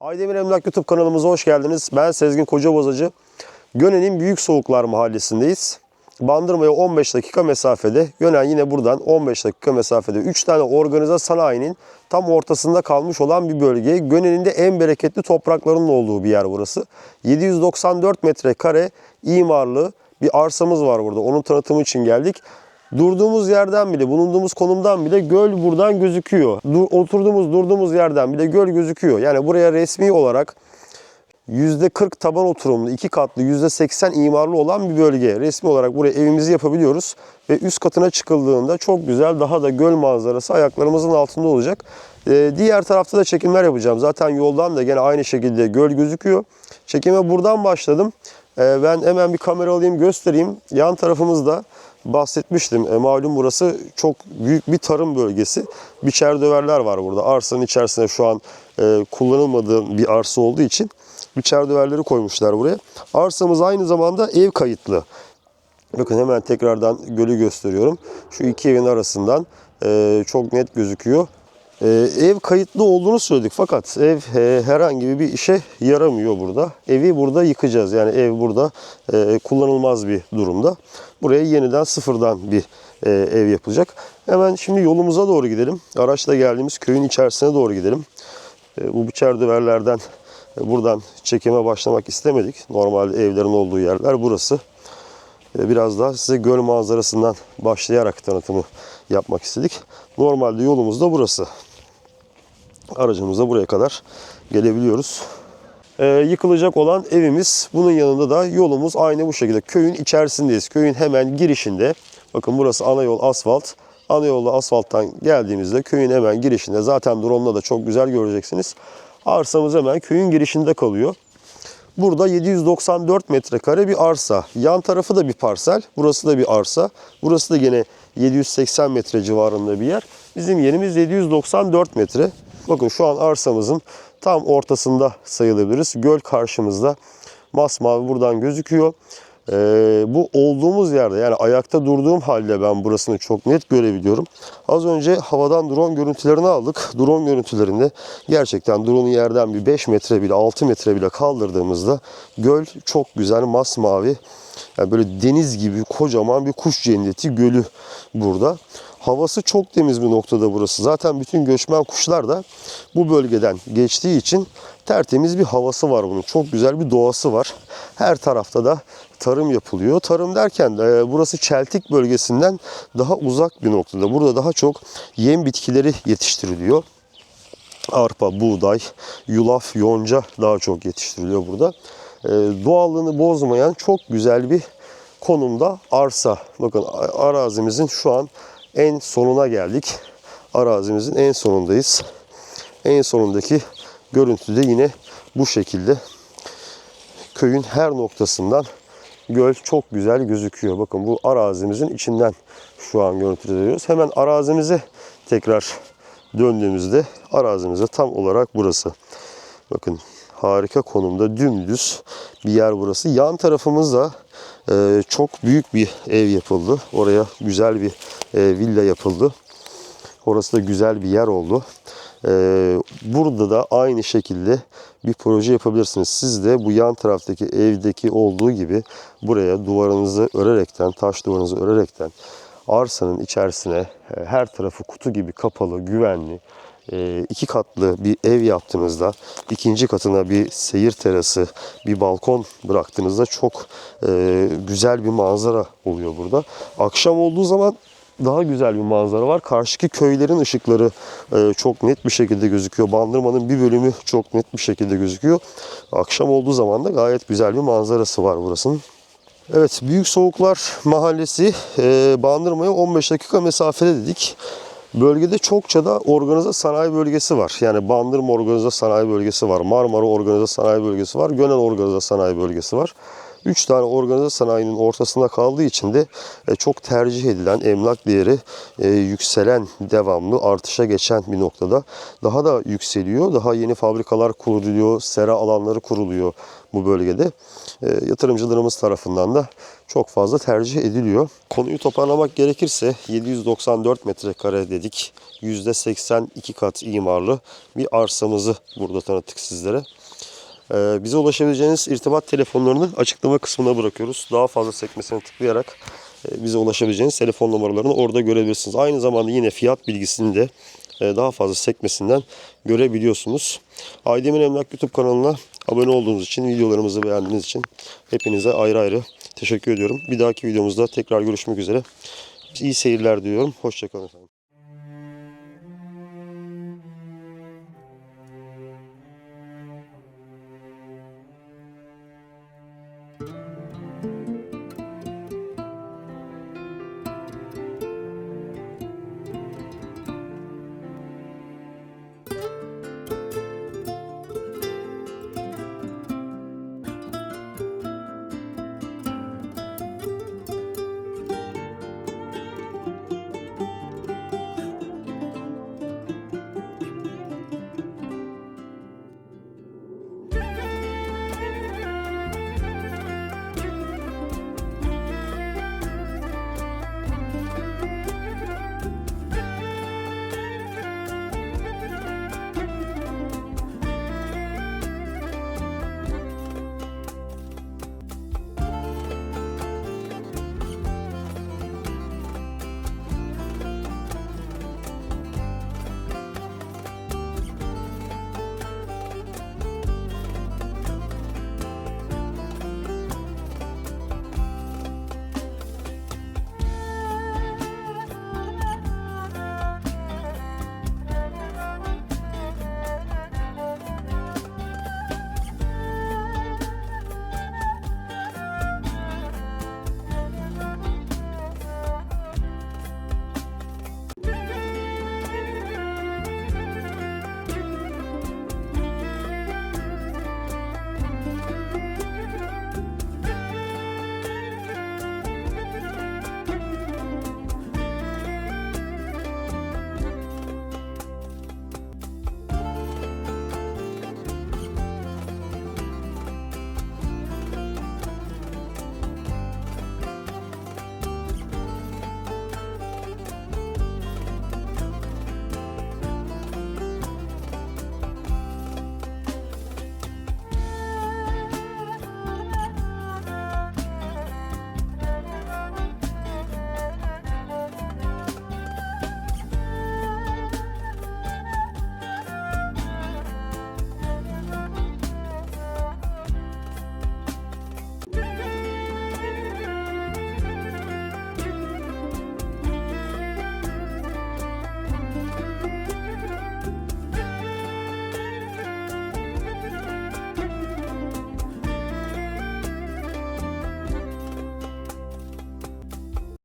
Aydemir Emlak YouTube kanalımıza hoş geldiniz. Ben Sezgin Kocabozacı. Gönen'in Büyük Soğuklar Mahallesi'ndeyiz. Bandırma'ya 15 dakika mesafede. Gönen yine buradan 15 dakika mesafede. 3 tane organize sanayinin tam ortasında kalmış olan bir bölge. Gönen'in de en bereketli topraklarının olduğu bir yer burası. 794 metrekare imarlı bir arsamız var burada. Onun tanıtımı için geldik. Durduğumuz yerden bile, bulunduğumuz konumdan bile göl buradan gözüküyor. Dur, oturduğumuz, durduğumuz yerden bile göl gözüküyor. Yani buraya resmi olarak %40 taban oturumlu, iki katlı, %80 imarlı olan bir bölge. Resmi olarak buraya evimizi yapabiliyoruz. Ve üst katına çıkıldığında çok güzel, daha da göl manzarası ayaklarımızın altında olacak. Ee, diğer tarafta da çekimler yapacağım. Zaten yoldan da gene aynı şekilde göl gözüküyor. Çekime buradan başladım. Ee, ben hemen bir kamera alayım, göstereyim. Yan tarafımızda bahsetmiştim. E, malum burası çok büyük bir tarım bölgesi. Biçer döverler var burada. Arsanın içerisinde şu an e, kullanılmadığı bir arsa olduğu için biçer döverleri koymuşlar buraya. Arsamız aynı zamanda ev kayıtlı. Bakın hemen tekrardan gölü gösteriyorum. Şu iki evin arasından e, çok net gözüküyor. E, ev kayıtlı olduğunu söyledik fakat ev e, herhangi bir işe yaramıyor burada. Evi burada yıkacağız. Yani ev burada e, kullanılmaz bir durumda. Buraya yeniden sıfırdan bir e, ev yapılacak. Hemen şimdi yolumuza doğru gidelim. Araçla geldiğimiz köyün içerisine doğru gidelim. E, bu biçer düverlerden e, buradan çekime başlamak istemedik. Normalde evlerin olduğu yerler burası. E, Biraz daha size göl manzarasından başlayarak tanıtımı yapmak istedik. Normalde yolumuz da burası. Aracımızla buraya kadar gelebiliyoruz. Ee, yıkılacak olan evimiz. Bunun yanında da yolumuz aynı bu şekilde. Köyün içerisindeyiz. Köyün hemen girişinde. Bakın burası ana yol asfalt. Ana yolda asfalttan geldiğimizde köyün hemen girişinde. Zaten drone'la da çok güzel göreceksiniz. Arsamız hemen köyün girişinde kalıyor. Burada 794 metrekare bir arsa. Yan tarafı da bir parsel. Burası da bir arsa. Burası da yine 780 metre civarında bir yer. Bizim yerimiz 794 metre. Bakın şu an arsamızın tam ortasında sayılabiliriz. Göl karşımızda. Masmavi buradan gözüküyor. Ee, bu olduğumuz yerde yani ayakta durduğum halde ben burasını çok net görebiliyorum. Az önce havadan drone görüntülerini aldık. Drone görüntülerinde gerçekten drone'u yerden bir 5 metre bile 6 metre bile kaldırdığımızda göl çok güzel masmavi. Yani böyle deniz gibi kocaman bir kuş cenneti gölü burada. Havası çok temiz bir noktada burası. Zaten bütün göçmen kuşlar da bu bölgeden geçtiği için tertemiz bir havası var bunun. Çok güzel bir doğası var. Her tarafta da tarım yapılıyor. Tarım derken e, burası Çeltik bölgesinden daha uzak bir noktada. Burada daha çok yem bitkileri yetiştiriliyor. Arpa, buğday, yulaf, yonca daha çok yetiştiriliyor burada. E, doğallığını bozmayan çok güzel bir konumda arsa. Bakın arazimizin şu an en sonuna geldik. Arazimizin en sonundayız. En sonundaki görüntü de yine bu şekilde. Köyün her noktasından göl çok güzel gözüküyor. Bakın bu arazimizin içinden şu an görüntülüyoruz. Hemen arazimize tekrar döndüğümüzde arazimize tam olarak burası. Bakın harika konumda dümdüz bir yer burası. Yan tarafımızda e, çok büyük bir ev yapıldı. Oraya güzel bir e, villa yapıldı. Orası da güzel bir yer oldu. E, burada da aynı şekilde bir proje yapabilirsiniz. Siz de bu yan taraftaki evdeki olduğu gibi buraya duvarınızı örerekten, taş duvarınızı örerekten arsanın içerisine e, her tarafı kutu gibi kapalı, güvenli, iki katlı bir ev yaptığınızda ikinci katına bir seyir terası, bir balkon bıraktığınızda çok e, güzel bir manzara oluyor burada. Akşam olduğu zaman daha güzel bir manzara var. Karşıki köylerin ışıkları e, çok net bir şekilde gözüküyor. Bandırmanın bir bölümü çok net bir şekilde gözüküyor. Akşam olduğu zaman da gayet güzel bir manzarası var burasının. Evet, Büyük Soğuklar Mahallesi e, Bandırma'ya 15 dakika mesafede dedik. Bölgede çokça da organize sanayi bölgesi var. Yani Bandırma organize sanayi bölgesi var. Marmara organize sanayi bölgesi var. Gönen organize sanayi bölgesi var. 3 tane organize sanayinin ortasında kaldığı için de e, çok tercih edilen emlak değeri e, yükselen devamlı artışa geçen bir noktada daha da yükseliyor. Daha yeni fabrikalar kuruluyor, sera alanları kuruluyor bu bölgede. E, yatırımcılarımız tarafından da çok fazla tercih ediliyor. Konuyu toparlamak gerekirse 794 metrekare dedik. %82 kat imarlı bir arsamızı burada tanıttık sizlere. Ee, bize ulaşabileceğiniz irtibat telefonlarını açıklama kısmına bırakıyoruz. Daha fazla sekmesine tıklayarak e, bize ulaşabileceğiniz telefon numaralarını orada görebilirsiniz. Aynı zamanda yine fiyat bilgisini de e, daha fazla sekmesinden görebiliyorsunuz. Aydemir Emlak YouTube kanalına abone olduğunuz için, videolarımızı beğendiğiniz için hepinize ayrı ayrı teşekkür ediyorum. Bir dahaki videomuzda tekrar görüşmek üzere. İyi seyirler diliyorum. Hoşçakalın efendim.